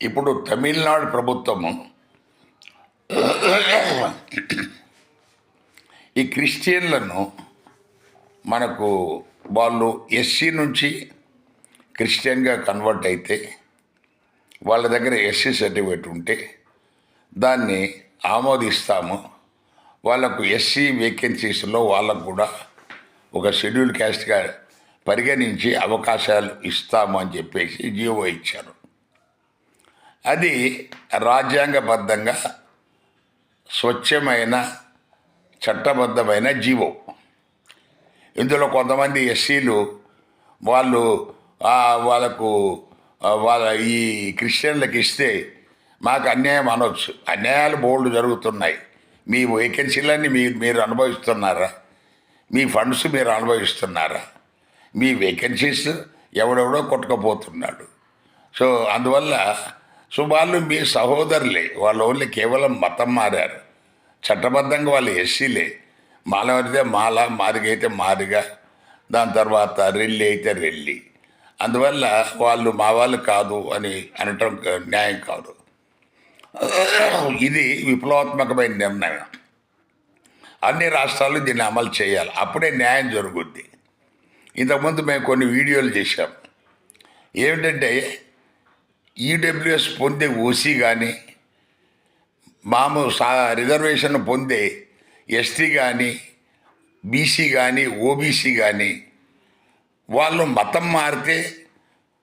ఇప్పుడు తమిళనాడు ప్రభుత్వము ఈ క్రిస్టియన్లను మనకు వాళ్ళు ఎస్సీ నుంచి క్రిస్టియన్గా కన్వర్ట్ అయితే వాళ్ళ దగ్గర ఎస్సీ సర్టిఫికేట్ ఉంటే దాన్ని ఆమోదిస్తాము. వాళ్ళకు ఎస్సీ వేకెన్సీస్లో వాళ్ళకు కూడా ఒక షెడ్యూల్ క్యాస్ట్గా పరిగణించి అవకాశాలు ఇస్తాము అని చెప్పేసి జియో ఇచ్చారు. అది రాజ్యాంగబద్ధంగా స్వచ్ఛమైన చట్టబద్ధమైన జీవో. ఇందులో కొంతమంది ఎస్సీలు వాళ్ళు వాళ్ళకు వాళ్ళ ఈ క్రిస్టియన్లకు ఇస్తే మాకు అన్యాయం అనొచ్చు. అన్యాయాలు బోల్డ్ జరుగుతున్నాయి. మీ వేకెన్సీలన్నీ మీరు మీరు అనుభవిస్తున్నారా? మీ ఫండ్స్ మీరు అనుభవిస్తున్నారా? మీ వేకెన్సీస్ ఎవడెవడో కొట్టుకపోతున్నాడు. సో అందువల్ల సో వాళ్ళు మీ సహోదరులే. వాళ్ళ ఓన్లీ కేవలం మతం మారారు. చట్టబద్ధంగా వాళ్ళు ఎస్సీలే. మాలవరితే మాల మాదిగ అయితే దాని తర్వాత రెల్లి అయితే రెల్లి. అందువల్ల వాళ్ళు మా వాళ్ళు కాదు అని అనటం న్యాయం కాదు. ఇది విప్లవాత్మకమైన నిర్ణయం. అన్ని రాష్ట్రాలు దీన్ని అమలు చేయాలి. అప్పుడే న్యాయం జరుగుద్ది. ఇంతకుముందు మేము కొన్ని వీడియోలు చేశాం. ఏమిటంటే ఈడబ్ల్యూఎస్ పొందే ఓసీ కానీ మామూలు సా రిజర్వేషన్ పొందే ఎస్టీ కానీ బీసీ కానీ ఓబీసీ కానీ వాళ్ళు మతం మారితే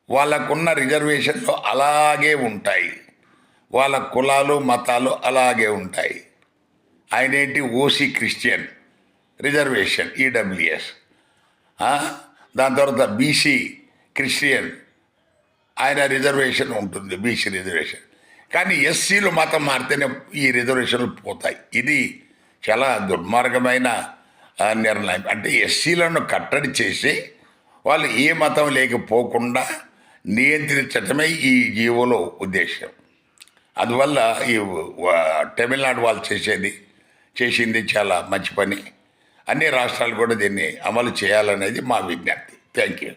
వాళ్ళకున్న రిజర్వేషన్లు అలాగే ఉంటాయి. వాళ్ళ కులాలు మతాలు అలాగే ఉంటాయి. ఆయన ఏంటి ఓసీ క్రిస్టియన్ రిజర్వేషన్ ఈడబ్ల్యూఎస్ దాని తర్వాత బీసీ క్రిస్టియన్ ఆయన రిజర్వేషన్ ఉంటుంది బీసీ రిజర్వేషన్ కానీ ఎస్సీలు మతం మారితేనే ఈ రిజర్వేషన్లు పోతాయి. ఇది చాలా దుర్మార్గమైన నిర్ణయం. అంటే ఎస్సీలను కట్టడి చేసి వాళ్ళు ఏ మతం లేకపోకుండా నియంత్రించటమే ఈ జీవోలో ఉద్దేశం అందువల్ల ఈ తమిళనాడు వాళ్ళు చేసేది చేసింది చాలా మంచి పని. అన్ని రాష్ట్రాలు కూడా దీన్ని అమలు చేయాలనేది మా విజ్ఞప్తి. Thank you